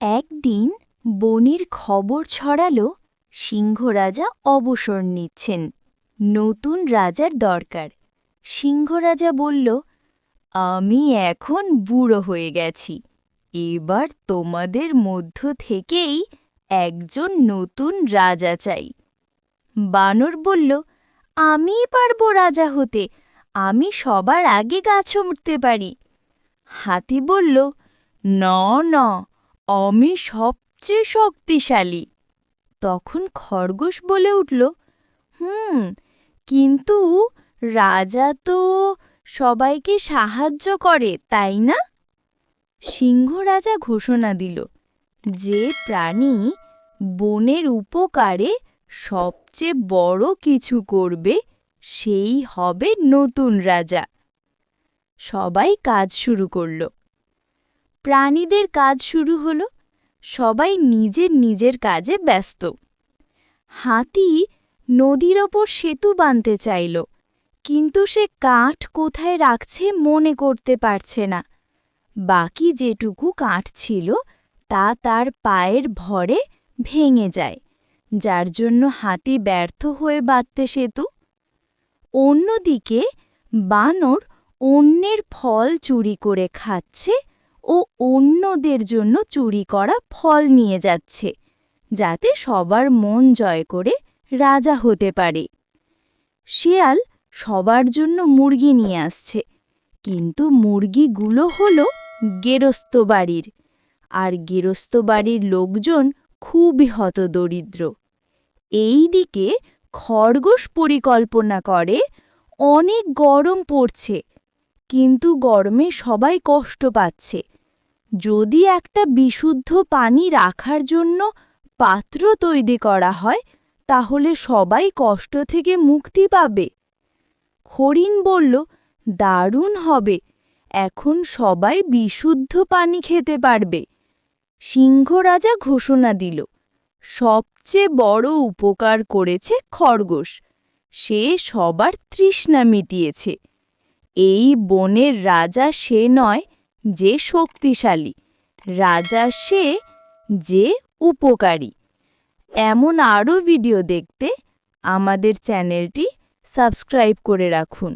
একদিন বনের খবর ছড়ালো সিংহ রাজা অবসর নিচ্ছেন, নতুন রাজার দরকার। সিংহ রাজা বলল, আমি এখন বুড়ো হয়ে গেছি, এবার তোমাদের মধ্য থেকেই একজন নতুন রাজা চাই। বানর বলল আমিই পারব রাজা হতে, আমি সবার আগে গাছ উঠতে পারি। হাতি বলল, না না আমি সবচেয়ে শক্তিশালী। তখন খরগোশ বলে উঠল, হুম, কিন্তু রাজা তো সবাইকে সাহায্য করে, তাই না? সিংহ রাজা ঘোষণা দিল, যে প্রাণী বনের উপকারে সবচেয়ে বড় কিছু করবে, সেই হবে নতুন রাজা। সবাই কাজ শুরু করল। প্রাণীদের কাজ শুরু হলো সবাই নিজের নিজের কাজে ব্যস্ত। হাতি নদীর ওপর সেতু বানতে চাইল, কিন্তু সে কাঠ কোথায় রাখছে মনে করতে পারছে না। বাকি যেটুকু কাঠ ছিল, তা তার পায়ের ভরে ভেঙে যায়, যার জন্য হাতি ব্যর্থ হয়ে বাঁধতে সেতু। অন্যদিকে বানর অন্যের ফল চুরি করে খাচ্ছে ও অন্যদের জন্য চুরি করা ফল নিয়ে যাচ্ছে, যাতে সবার মন জয় করে রাজা হতে পারে। শিয়াল সবার জন্য মুরগি নিয়ে আসছে, কিন্তু মুরগিগুলো হলো গেরস্ত বাড়ির, আর গেরস্ত বাড়ির লোকজন খুবই হতদরিদ্র এই দিকে খরগোশ পরিকল্পনা করে, অনেক গরম পড়ছে কিন্তু গরমে সবাই কষ্ট পাচ্ছে। যদি একটা বিশুদ্ধ পানি রাখার জন্য পাত্র তৈরি করা হয়, তাহলে সবাই কষ্ট থেকে মুক্তি পাবে। হরিণ বলল, দারুণ হবে। এখন সবাই বিশুদ্ধ পানি খেতে পারবে। সিংহ রাজা ঘোষণা দিল, সবচেয়ে বড় উপকার করেছে খরগোশ। সে সবার তৃষ্ণা মিটিয়েছে। এই বনের রাজা সে নয় যে শক্তিশালী। রাজা সে যে উপকারী। এমন আরও ভিডিও দেখতে আমাদের চ্যানেলটি সাবস্ক্রাইব করে রাখুন।